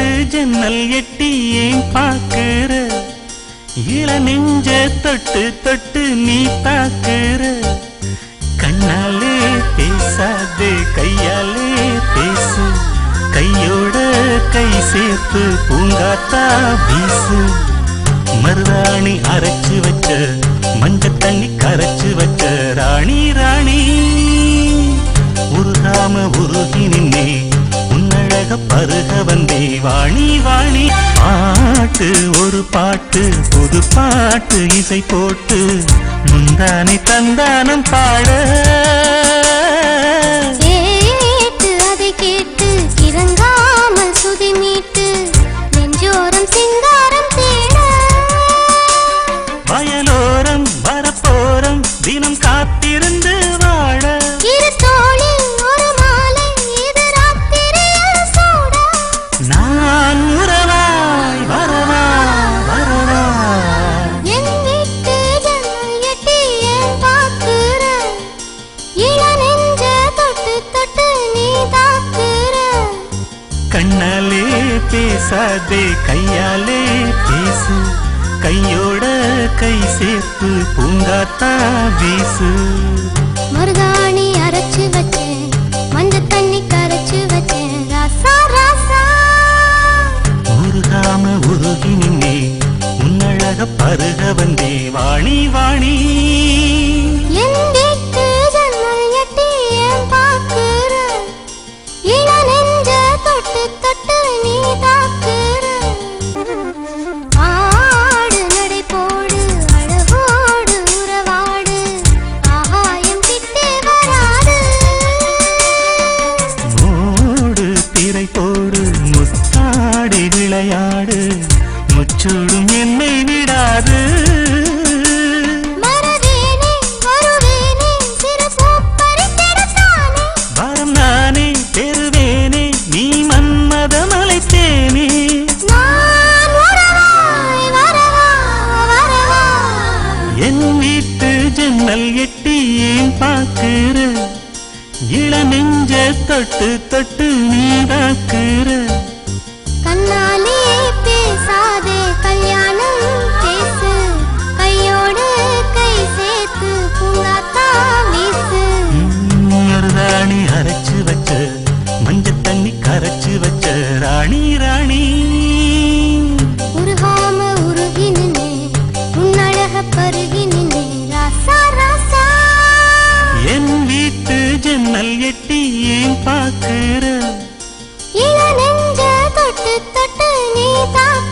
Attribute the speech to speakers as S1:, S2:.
S1: பார்த்து ஜன்னல் எட்டி ஏன் பார்க்கிற? இள நெஞ்ச தொட்டு தொட்டு நீ தாக்குற கண்ணாலே பேசாது கையாலே பேசு. கையோட கை சேர்த்து பூங்காத்தா வீசு. மருதாணி அரைச்சு வச்ச வாணி வாணி. பாட்டு ஒரு பாட்டு புது பாட்டு இசை போட்டு முந்தானை தந்தானம் பாட. பேசாதே கையாலே பேசு. கையோட கை சேர்த்து பூங்காத்தா வீசு.
S2: மருதாணி அரைச்சு வச்சேன் மஞ்சள் தண்ணி கரைச்சு வச்சேன். ராசா ராசா.
S1: உருகாம உருகி நின்னே உன்னழக பருக வந்தே. வாணி வாணி.
S2: எட்டி ஏன் பார்க்கிற இள நெஞ்ச தொட்டு தொட்டு
S1: நீதாக்குற
S2: கண்ணாலே பேசாதே கல்யாணம் பேசு. கையோடு கை சேர்த்து பூங்காத்தா வீசு.
S1: மருதாணி அரைச்சு வச்ச மஞ்ச தண்ணி கரைச்சு வச்ச ராணி ராணி.
S2: உருகாம உருகி நின்னே உன்னழக பருகி
S1: மின்னல் எட்டி ஏன் பார்க்கிற?
S2: இள நெஞ்ச தொட்டு தொட்டு நீ தான்